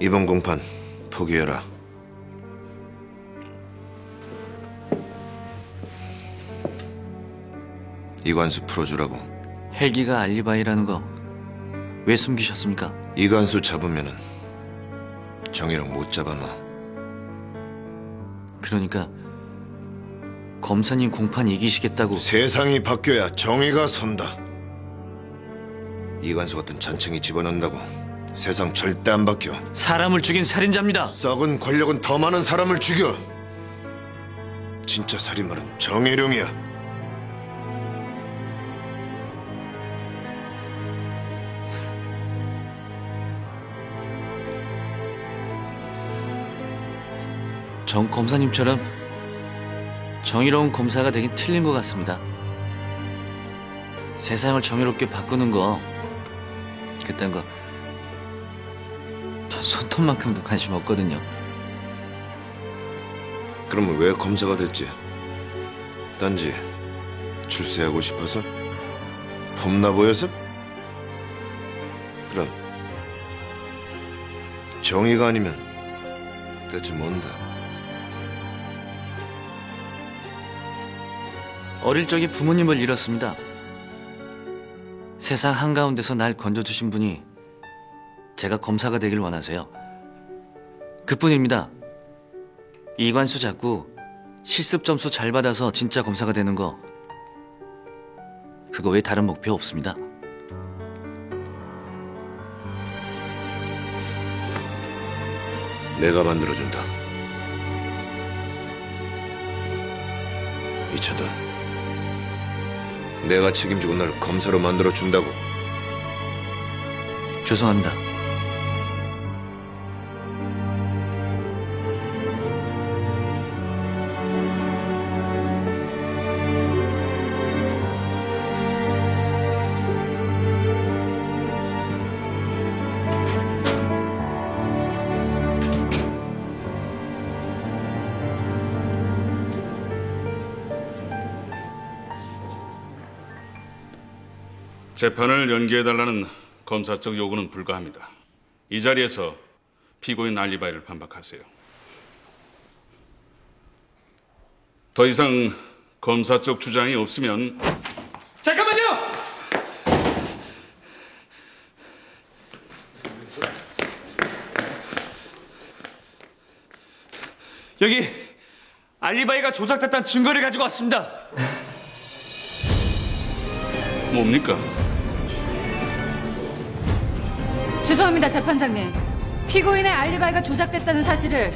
이번 공판 포기해라. 이관수 풀어주라고. 헬기가 알리바이라는 거 왜 숨기셨습니까? 이관수 잡으면은 정희랑 못 잡아놔. 그러니까 검사님 공판 이기시겠다고 세상이 바뀌어야 정의가 선다. 이관수 같은 잔챙이 집어넣는다고 세상 절대 안 바뀌어. 사람을 죽인 살인자입니다. 썩은 권력은 더 많은 사람을 죽여. 진짜 살인마는 정혜룡이야. 정 검사님처럼 정의로운 검사가 되긴 틀린 것 같습니다. 세상을 정의롭게 바꾸는 거 그딴 거 전 손톱만큼도 관심 없거든요. 그러면 왜 검사가 됐지? 단지 출세하고 싶어서? 폼나 보여서? 그럼 정의가 아니면 대체 뭔다? 어릴 적에 부모님을 잃었습니다. 세상 한가운데서 날 건져주신 분이 제가 검사가 되길 원하세요. 그뿐입니다. 이관수 자꾸 실습 점수 잘 받아서 진짜 검사가 되는 거 그거 외에 다른 목표 없습니다. 내가 만들어준다. 이차돈 내가 책임지고 날 검사로 만들어준다고. 죄송합니다. 재판을 연기해달라는 검사 쪽 요구는 불가합니다. 이 자리에서 피고인 알리바이를 반박하세요. 더 이상 검사 쪽 주장이 없으면 잠깐만요. 여기 알리바이가 조작됐다는 증거를 가지고 왔습니다. 뭡니까? 죄송합니다, 재판장님. 피고인의 알리바이가 조작됐다는 사실을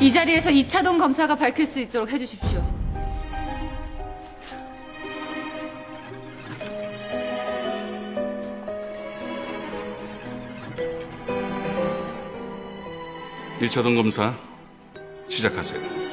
이 자리에서 이차동 검사가 밝힐 수 있도록 해주십시오. 일차동 검사 시작하세요.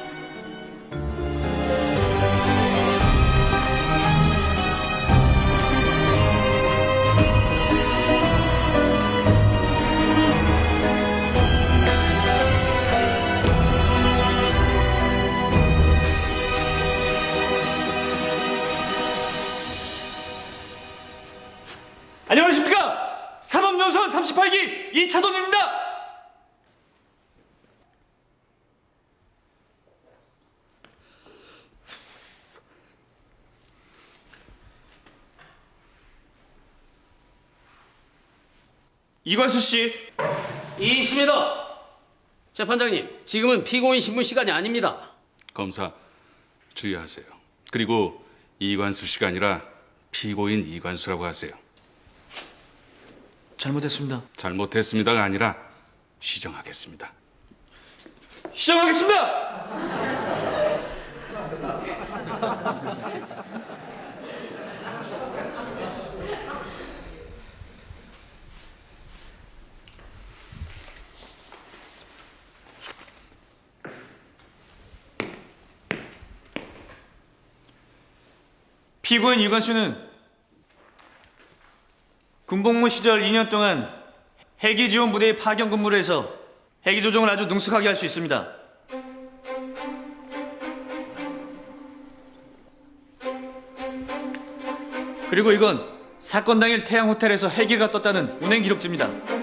차돈입니다. 이관수 씨, 이 있습니다. 재판장님, 지금은 피고인 신문 시간이 아닙니다. 검사 주의하세요. 그리고 이관수 씨가 아니라 피고인 이관수라고 하세요. 잘못했습니다. 잘못했습니다가 아니라 시정하겠습니다. 시작하겠습니다. 피고인 이관수는 군복무 시절 2년 동안 헬기 지원 부대에 파견 근무를 해서 헬기 조종을 아주 능숙하게 할 수 있습니다. 그리고 이건 사건 당일 태양 호텔에서 헬기가 떴다는 운행 기록지입니다.